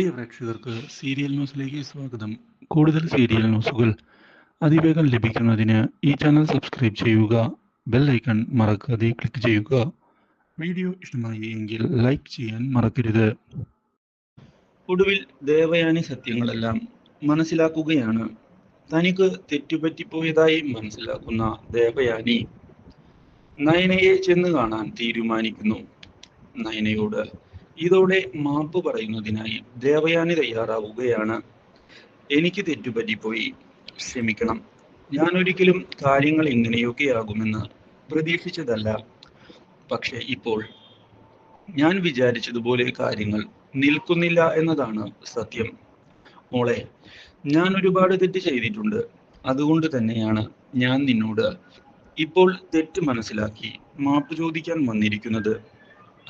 പ്രിയ പ്രേക്ഷകർക്ക് സീരിയൽ ന്യൂസിലേക്ക് സ്വാഗതം. കൂടുതൽ സീരിയൽ ന്യൂസുകൾ അതിവേഗം ലഭിക്കുന്നതിന് ഈ ചാനൽ സബ്സ്ക്രൈബ് ചെയ്യുക ബെൽ ഐക്കൺ മറക്കാതെ ക്ലിക്ക് ചെയ്യുക. വീഡിയോ ഇഷ്ടമായി എങ്കിൽ ലൈക്ക് ചെയ്യാൻ മറക്കരുത്. ഒടുവിൽ ദേവയാനി സത്യങ്ങളെല്ലാം മനസ്സിലാക്കുകയാണ്. തനിക്ക് തെറ്റുപറ്റിപ്പോയതായി മനസ്സിലാക്കുന്ന ദേവയാനി നയനയെ ചെന്ന് കാണാൻ തീരുമാനിക്കുന്നു. നയനയോട് ഇതോടെ മാപ്പ് പറയുന്നതിനായി ദേവയാനി തയ്യാറാവുകയാണ്. എനിക്ക് തെറ്റുപറ്റിപ്പോയി. ക്ഷമിക്കണം. ഞാൻ ഒരിക്കലും കാര്യങ്ങൾ ഇങ്ങനെയൊക്കെയാകുമെന്ന് പ്രതീക്ഷിച്ചതല്ല. പക്ഷെ ഇപ്പോൾ ഞാൻ വിചാരിച്ചതുപോലെ കാര്യങ്ങൾ നിൽക്കുന്നില്ല എന്നതാണ് സത്യം. മോളെ ഞാൻ ഒരുപാട് തെറ്റ് ചെയ്തിട്ടുണ്ട്. അതുകൊണ്ട് തന്നെയാണ് ഞാൻ നിന്നോട് ഇപ്പോൾ തെറ്റ് മനസ്സിലാക്കി മാപ്പ് ചോദിക്കാൻ വന്നിരിക്കുന്നത്.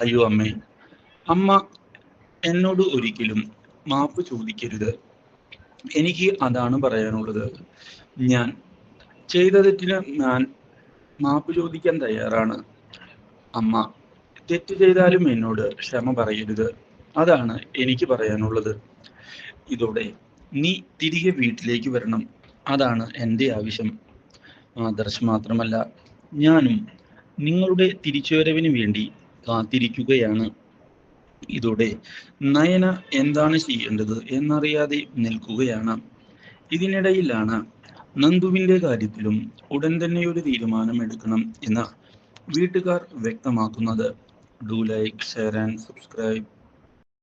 അയ്യോ അമ്മേ അമ്മ എന്നോട് ഒരിക്കലും മാപ്പ് ചോദിക്കരുത്. എനിക്ക് അതാണ് പറയാനുള്ളത്. ഞാൻ ചെയ്ത തെറ്റിന് ഞാൻ മാപ്പ് ചോദിക്കാൻ തയ്യാറാണ്. അമ്മ തെറ്റ് ചെയ്താലും എന്നോട് ക്ഷമ പറയരുത്. അതാണ് എനിക്ക് പറയാനുള്ളത്. ഇതോടെ നീ തിരികെ വീട്ടിലേക്ക് വരണം. അതാണ് എന്റെ ആവശ്യം. ആദർശ് മാത്രമല്ല ഞാനും നിങ്ങളുടെ തിരിച്ചുവരവിന് വേണ്ടി കാത്തിരിക്കുകയാണ്. ഇതോടെ നയന എന്താണ് ചെയ്യേണ്ടത് എന്നറിയാതെ നിൽക്കുകയാണ്. ഇതിനിടയിലാണ് നന്ദുവിന്റെ കാര്യത്തിലും ഉടൻ തന്നെ ഒരു തീരുമാനം എടുക്കണം എന്ന് വീട്ടുകാർ വ്യക്തമാക്കുന്നത്. Do like share and subscribe